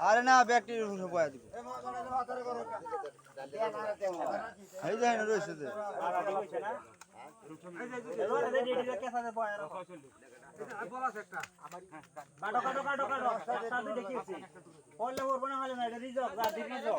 আরে না, ব্যাগটি বয়া দিব এই যে না রইছে যে। দেখিয়েছি পড়লে ওর না হলে না এটা রিজর্ভ রিজর্ভ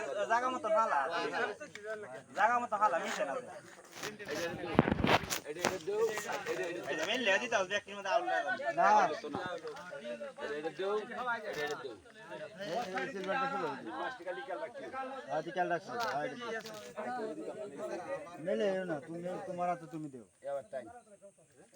জায়গা মতো ফালা। জায়গা মতো ফালা মিশে না। মেলে না তুমি তোমার তুমি দেও।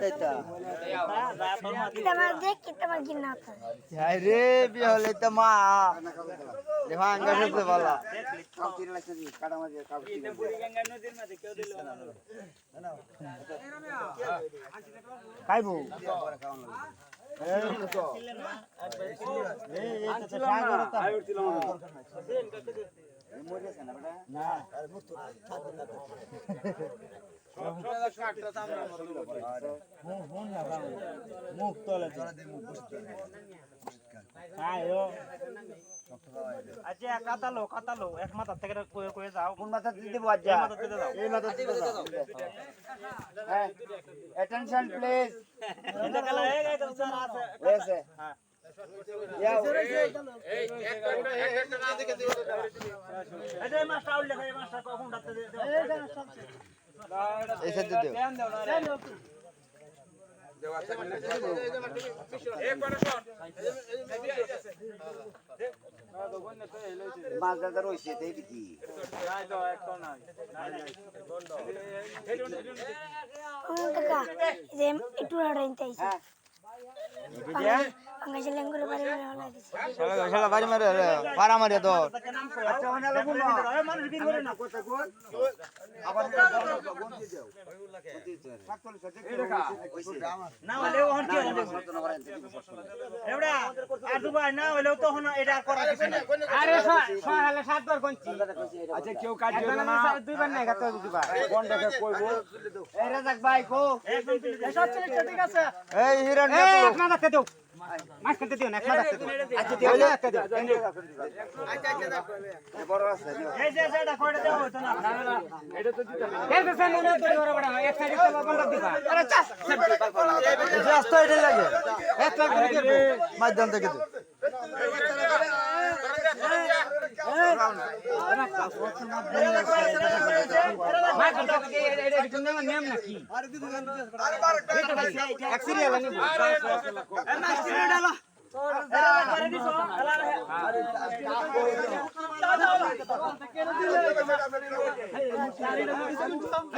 এটা তোমার দেখ কি তোমার কি না। তো হাই রে বিয়ে হলে তো মা দেখো আঙ্গা সবচেয়ে ভালো খাইবো না মুখ তোলে খায়ো আচ্ছা কাতালো কাতালো এক মাথা থেকে কয়ে কয়ে যাও কোন মাথা দিতে এই বাজা মাথা দিতে দাও। এই মাথা দিতে দাও হ্যাঁ। অ্যাটেনশন প্লিজ এটা গেল। এই এই স্যার আছে। এসে হ্যাঁ। ইয়াও এই যে মাস্টার এই মাস্টার কখন দে মাছ দাদা রয়েছে তাই কি একটু বাড়ি মারে পাড়া মারে তো কিছু আচ্ছা কেউ কাজ দুইবার নাই দেখে কইবো এই হিরণ দেখতে দাও মাছ খেতে দিও না না দাও। আচ্ছা দিও না দেখতে দাও। বড় আছে এই যে যেটা করে দেওয়া হতো না? এই তো সেন না তো বড় বড় এক সাইডে তো বন্ধ দিবা। আরে চা এই রাস্তা এটা লাগে। এক লাখ করে দিবে মাধ্যম থেকে তো মাছ খেতে এটা এটা কিছু নেম নেম নাকি এক সিরিয়াল নিব করে দিছো এই এই এটা দাড়ি দাড়ি দিছি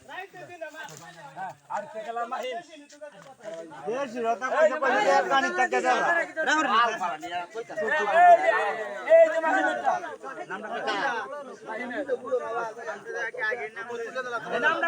নামটা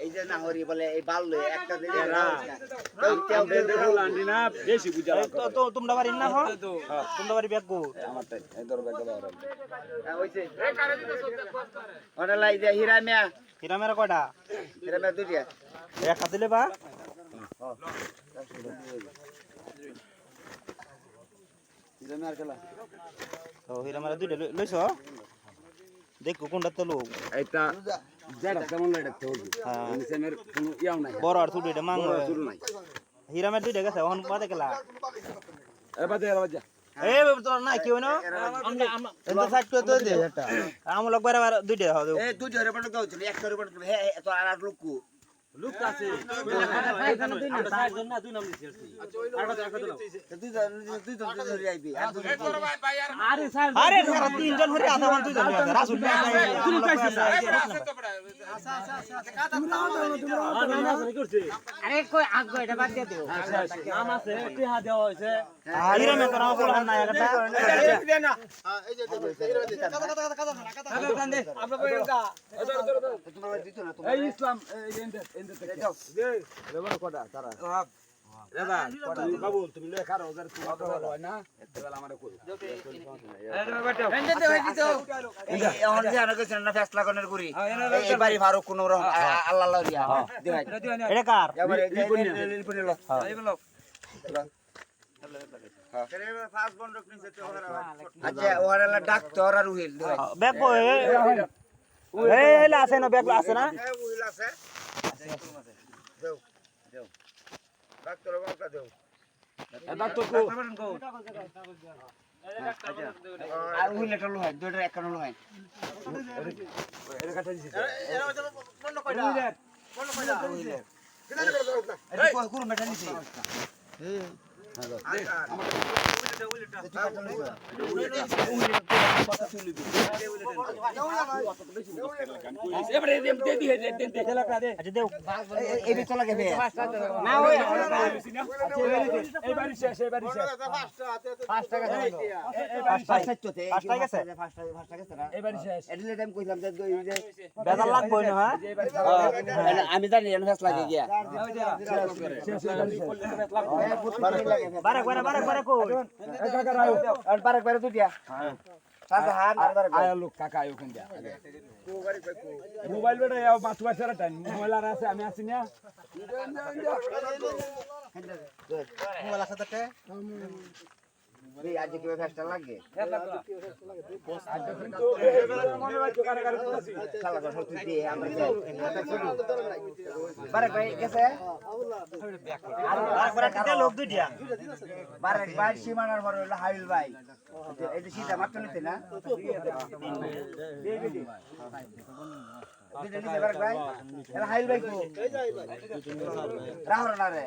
এই যে নাহরি বলে এই বাল্য একটা দিলে এই তো তো তোমরা বাড়ি না হ্যাঁ? তোমরা বাড়ি ব্যাগ গো ওটা লাই যে হীরা মিয়া। হিরা মেরা কয়টা? হীরা মিয়া দুটিয়া এক হাতে দিলে হীরা মিয়ার খেলা তো হিরা মেরা দুইটা লইছ? দেখো কোনটা তো লোক এটা যেটা কেমন দেখতে হবে হ্যাঁ। নিচের কোনো ইয়াও নাই। বড় আর ছোট এটা মাংস। ছোট নাই। হিরামের দুইটা গেছে ওখানে পাতে গেলা এবার দে এবার যা। এই তোর না কি হইনো? আমরা আমরা সাইড করে তো দে। এটা আমল একবার দুইটা হবে এ দুই ধরে পড়ে একটা ধরে পড়ে হে হে, তো আর আর লোকু ধরে আইবি আর সারা তিনজন হরে আধা মান দুইজন রাসুল তুমি পাইছিস আরে কই আগ এটা বাদ দিয়ে দিও হিরা মেরা তোরা বল না একটা না এই ইসলাম এই এন্ডে থেকে যাও এবার কটা তারা দাদা বাবু তুমি লে খারো ওদের তুমি তো হয় না এতবেলা আমারে কই এই যে না এই এটা এবার এই যে আচ্ছা ওরা ডাক্তার আর উহিল ব্যাগ কই এই হেলা আছে না ব্যাগ আছে না উহিল আছে দেও এটা কো আর উহিল এটা লোহাই দুইটা একখান লোহাই এর কাছে দিছি এটা কই কুরু মেটা নিছি এবারে দে দে দে দে দে আচ্ছা দেও এই বি চলা গেবে না ওই এবারে শেষ এবারে শেষ পাঁচ টাকা তে পাঁচটা গেছে? পাঁচটা পাঁচটা গেছে না এবারে শেষ এডিলে টাইম কইলাম যে এই যে বেজার লাগবো না হ্যাঁ আমি জানি এন ফেস লাগে গিয়া শেষ শেষ বারে বারে বারে বারে কই কাকা রাও আর বারে বারে দুটিয়া আয়া লোক কাকা আয় ওখান দিয়া। মোবাইল বেটা ইয়াও মাথু আছে টাইম। মোবাইল আর আছে আমি আছি না। এই ফেসটা লাগে? মনে ভাই গেছে ভাই সীমানার পরে হলো হাইল ভাই। এই যে সিটা মাত্র নিতে না? ভাই। হাইল ভাই কো? না রে?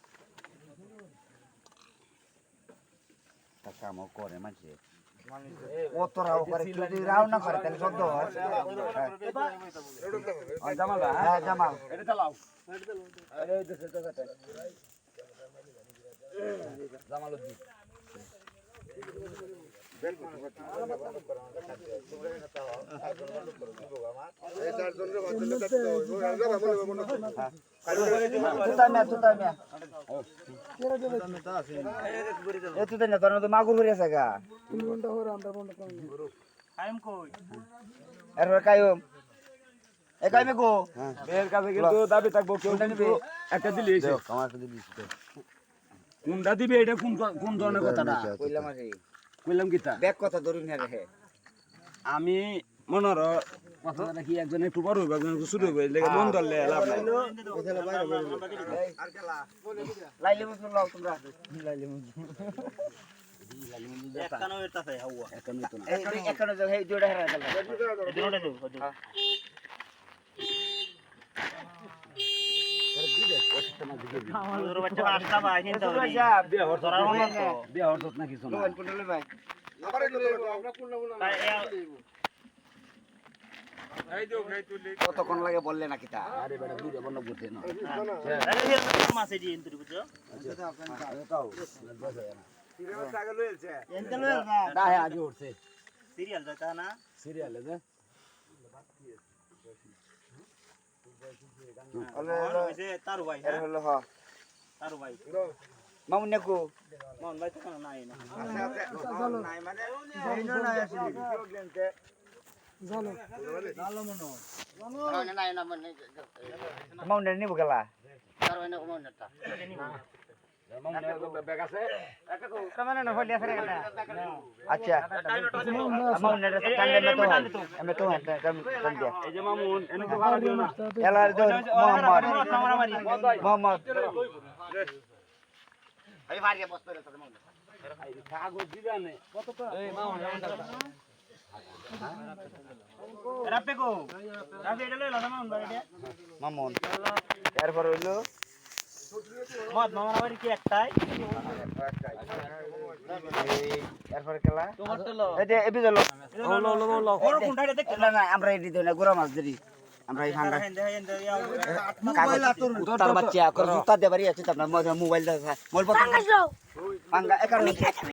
কামও করে মাঝে। ও তো রাও করে যদি রাও না করে তাহলে সদ্য হয়। জামাল হ্যাঁ? জামাল। এটা চালাও জামাল দি মাগুর হয়ে আছে গা এরপরে কায়ুম এ গো এর কাছে কিন্তু দাবি থাকব কেউ কিন্তু একটা দিলি এসে কোনটা দিবে এটা কোন কোন ধরনের কথাটা কইলাম আরে কইলাম কিতা ব্যাগ কথা ধরুন হে রে আমি মনে হলো কথাটা কি একজন একটু বড় হইব একজন ছোট হইব লেগে মন ধরলে লাভ নাই। লাইলে মুজু লাও তোমরা। লাইলে মুজু একখানো এরতাছে হাওয়া। এখন হইতো না এই এখানে যাও এই হেরা গেল এদিকে দেব ওদের বাচ্চা আসটা ভাই চিন্তা করি বিয়া হরত ধরার মতো তো। বিয়া হরত না কিছু না লোন কোনলে ভাই তাই এ- কতক্ষণ লাগে বললে নাকি তা? আরে বেটা বন্ধ করতে না না আগে উঠছে। সিরিয়াল দেখা না সিরিয়ালে যে হলো হইছে তারু ভাই এর হ্যাঁ হলো হ তারু ভাই মামুন নাকু মামুন ভাই তো কোনো নাই না নাই মানে গেলা ব্যাগ আছে প্রবলেম তে জানো টান্ডে মনো জানো নাই না মানে হয় এই মামুন এনে তো ভাড়া দিও না এলার দো মোহাম্মদ মোহাম্মদ কাগজ দিবা নে রাপে কো রাপে এটা লয়ে লাদা মন ভাই এটা মামুন এরপর হইল মদ মামার বাড়ি কি একটাই? এরপর খেলা এই যে এবি গেল ওর কোনটা দেখতে না না আমরা এডি দেই না গোরা মাছ ধরি আমরা এই হেন্দে কাগজ তার বাচ্চা কর জুতা দেবারই আছে আপনার মোবাইল দা মোবাইল পাঙ্গা একার